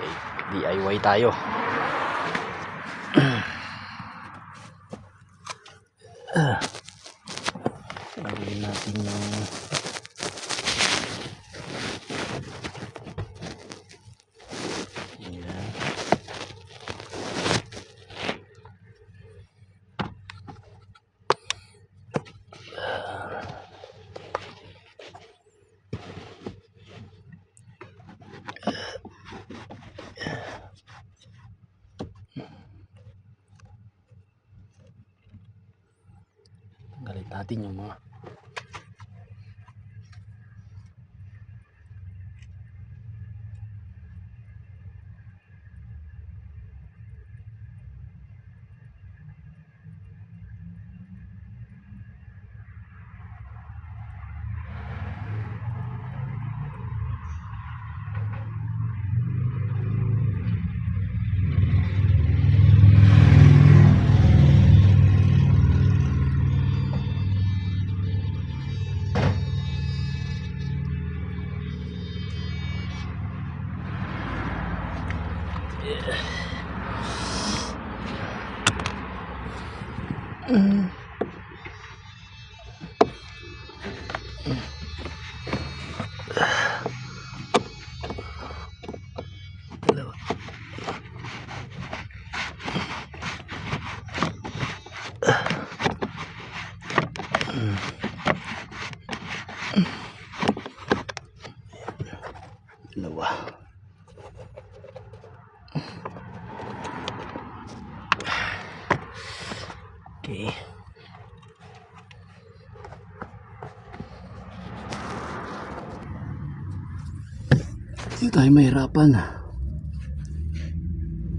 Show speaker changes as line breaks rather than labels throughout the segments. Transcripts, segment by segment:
Okay, DIY tayo. Lagyan natin ng Ayan. Tanggalin natin mga 嗯。嗯。嗯。来了。嗯。Hindi tayo mahirapan.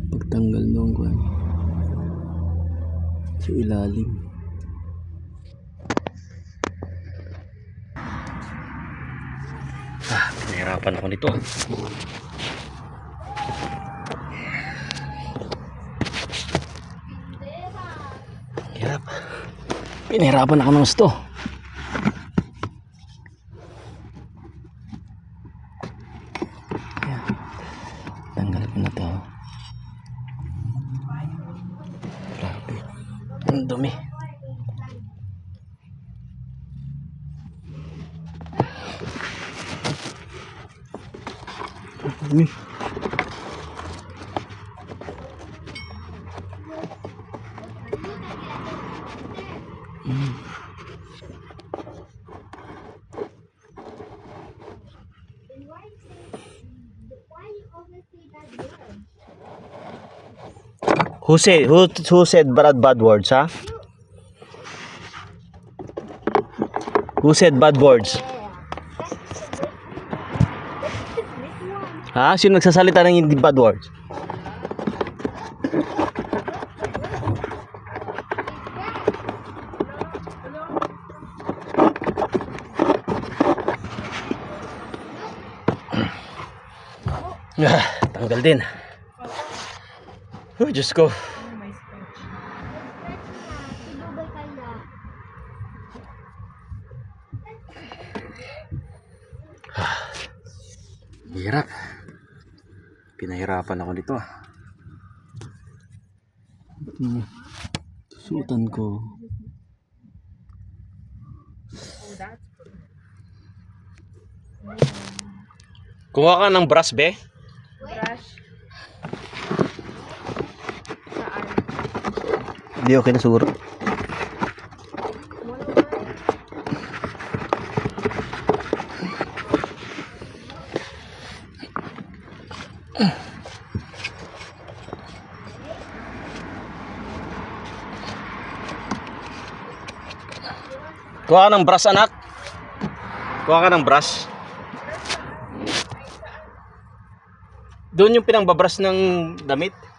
Pagtanggal nung kwan. Sa ilalim. Ah, nahirapan ako nito. Hirap. Pinahirapan ako ng gusto. Ayan. Tanggal ko na to. Grabe. Ang dumi. Dumi. Mm.
Who said who who said bad bad words, ha? Who said bad words? Ha? Sino nagsasalita ng hindi bad words?
Ah, tanggal din. Oh, Diyos ko. Hirap. Pinahirapan ako nito. ah.
Hmm. Susutan ko.
Kuha ka ng brush, be.
Brush.
Hindi okay na siguro.
Kuha ka ng brush, anak. Kuha ka ng brush. Doon yung pinangbabrush ng damit.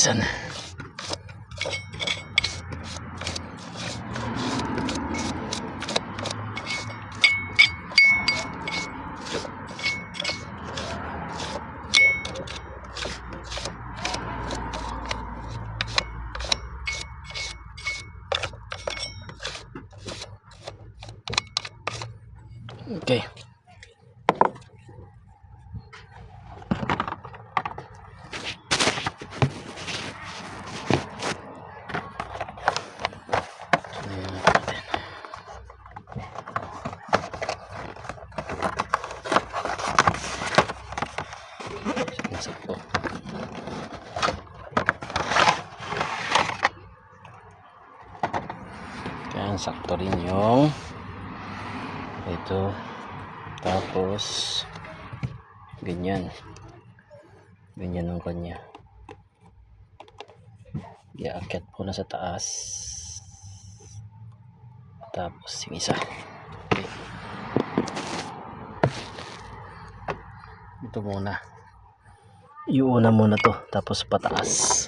Isa. Okay. Ayan natin. Sakto. Sakto rin yung ito. Tapos ganyan. Ganyan ang kanya. Iaakit ko na sa taas. Tapos yung isa. Okay. ito muna. Iuna muna to. Tapos pataas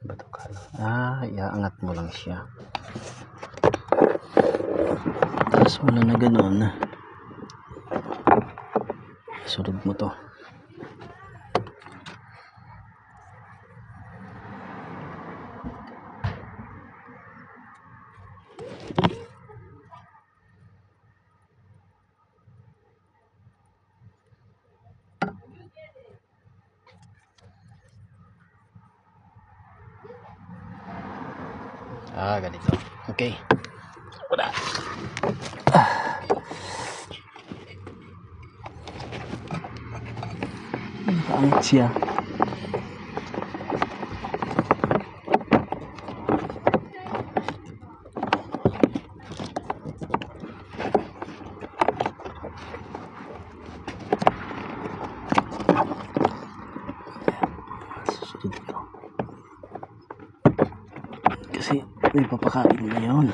Bato ka lang. Ah, iaangat mo lang siya. Mo lang na gano'n. Sunod mo to. Ah, ganito. Okay. Wala. Nakaangat siya. Susunod ko. Kasi may papakain na yun.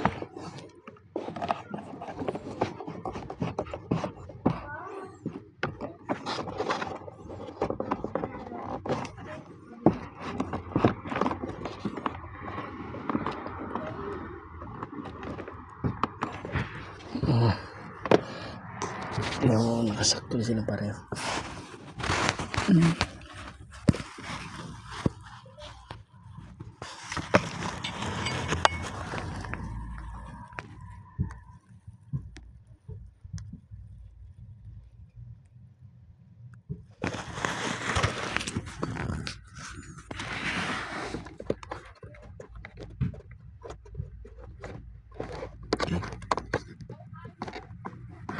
Mm. Tingnan mo, nakasakto na sila pareho.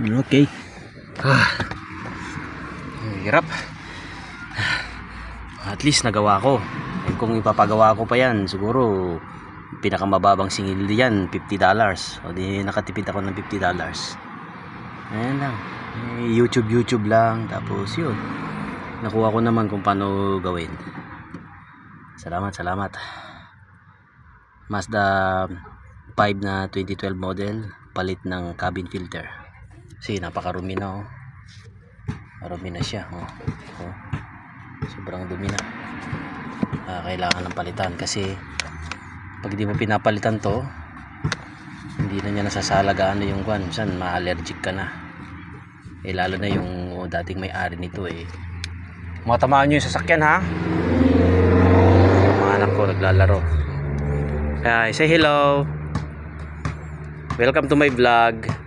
Okay. Ah. Hirap. At least nagawa ko. Eh, kung ipapagawa ko pa yan, siguro pinakamababang singil yan, $50. O di nakatipid ako ng $50. Ayan lang. Eh, YouTube, YouTube lang. Tapos yun. Nakuha ko naman kung paano gawin. Salamat, salamat. Mazda 5 na 2012 model. Palit ng cabin filter. Kasi napakarumi na oh. Marumi na siya oh. oh. Sobrang dumi na. Ah, kailangan ng palitan kasi pag di mo pinapalitan to hindi na niya nasasalagaan na yung kwan. Minsan ma-allergic ka na. Eh lalo na yung oh, dating may-ari nito eh. Mga tamaan nyo yung sasakyan ha. Mga anak ko naglalaro. Kaya say hello. Welcome to my vlog.